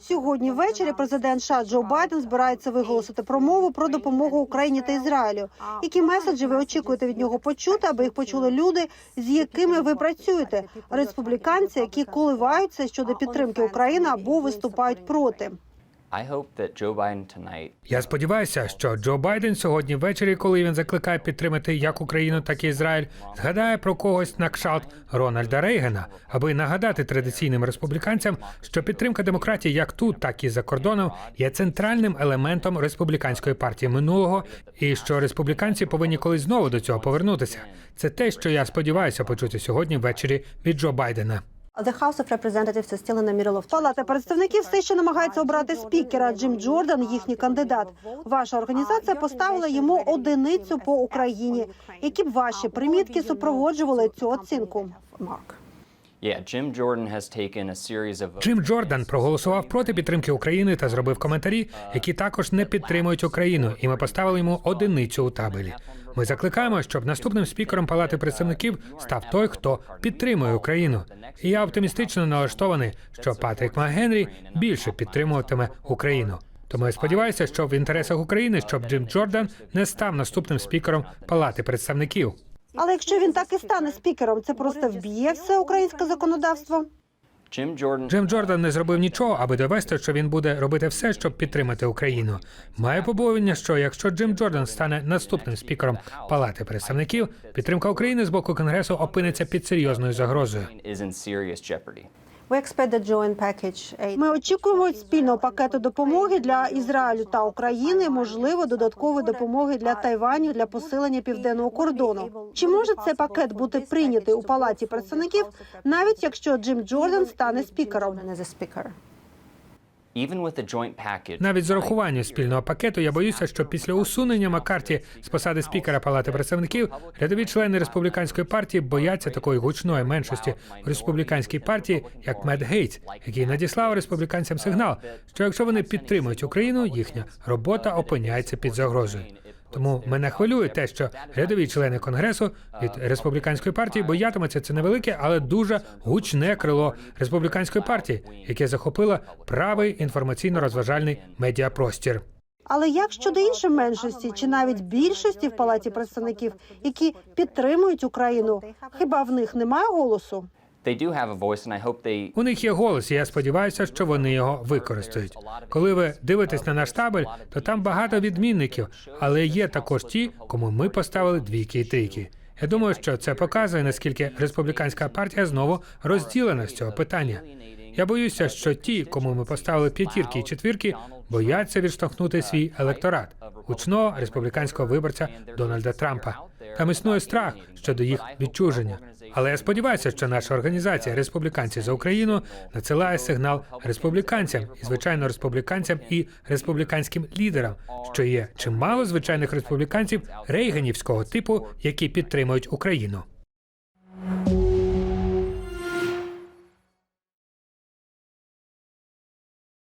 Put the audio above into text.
Сьогодні ввечері президент США Джо Байден збирається виголосити промову про допомогу Україні та Ізраїлю. Які меседжі ви очікуєте від нього почути, аби їх почули люди, з якими ви працюєте? Республіканці, які коливаються щодо підтримки України або виступають проти. Я сподіваюся, що Джо Байден сьогодні ввечері, коли він закликає підтримати як Україну, так і Ізраїль, згадає про когось на кшалт Рональда Рейгана, аби нагадати традиційним республіканцям, що підтримка демократії як тут, так і за кордоном є центральним елементом республіканської партії минулого, і що республіканці повинні колись знову до цього повернутися. Це те, що я сподіваюся почути сьогодні ввечері від Джо Байдена. The House of Representatives is still in the middle of Палата представників все ще намагається обрати спікера. Джим Джордан, їхній кандидат. Ваша організація поставила йому одиницю по Україні. Які б ваші примітки супроводжували цю оцінку? mark. Yeah, Jim Jordan has taken a series of Джим Джордан проголосував проти підтримки України та зробив коментарі, які також не підтримують Україну, і ми поставили йому одиницю у табелі. Ми закликаємо, щоб наступним спікером Палати представників став той, хто підтримує Україну. І я оптимістично налаштований, що Патрік МакГенрі більше підтримуватиме Україну. Тому я сподіваюся, що в інтересах України, щоб Джим Джордан не став наступним спікером Палати представників. Але якщо він так і стане спікером, це просто вб'є все українське законодавство. Джим Джордан не зробив нічого, аби довести, що він буде робити все, щоб підтримати Україну. Має побоювання, що якщо Джим Джордан стане наступним спікером Палати представників, підтримка України з боку Конгресу опиниться під серйозною загрозою. Ми очікуємо спільного пакету допомоги для Ізраїлю та України, можливо, додаткової допомоги для Тайваню для посилення південного кордону. Чи може цей пакет бути прийнятий у палаті представників, навіть якщо Джим Джордан стане спікером? Навіть з урахуванням спільного пакету я боюся, що після усунення Маккарті з посади спікера Палати представників рядові члени республіканської партії бояться такої гучної меншості в республіканській партії, як Мед Гейтс, який надіслав республіканцям сигнал, що якщо вони підтримують Україну, їхня робота опиняється під загрозою. Тому мене хвилює те, що рядові члени конгресу від республіканської партії боятимуться це невелике, але дуже гучне крило республіканської партії, яке захопило правий інформаційно-розважальний медіапростір. Але як щодо іншої меншості, чи навіть більшості в палаті представників, які підтримують Україну, хіба в них немає голосу? У них є голос, і я сподіваюся, що вони його використають. Коли ви дивитесь на наш табель, то там багато відмінників, але є також ті, кому ми поставили двійки і трійки. Я думаю, що це показує, наскільки республіканська партія знову розділена з цього питання. Я боюся, що ті, кому ми поставили п'ятірки і четвірки, бояться відштовхнути свій електорат гучного республіканського виборця Дональда Трампа. Там існує страх щодо їх відчуження. Але я сподіваюся, що наша організація Республіканці за Україну надсилає сигнал республіканцям і звичайно республіканцям і республіканським лідерам, що є чимало звичайних республіканців рейганівського типу, які підтримують Україну.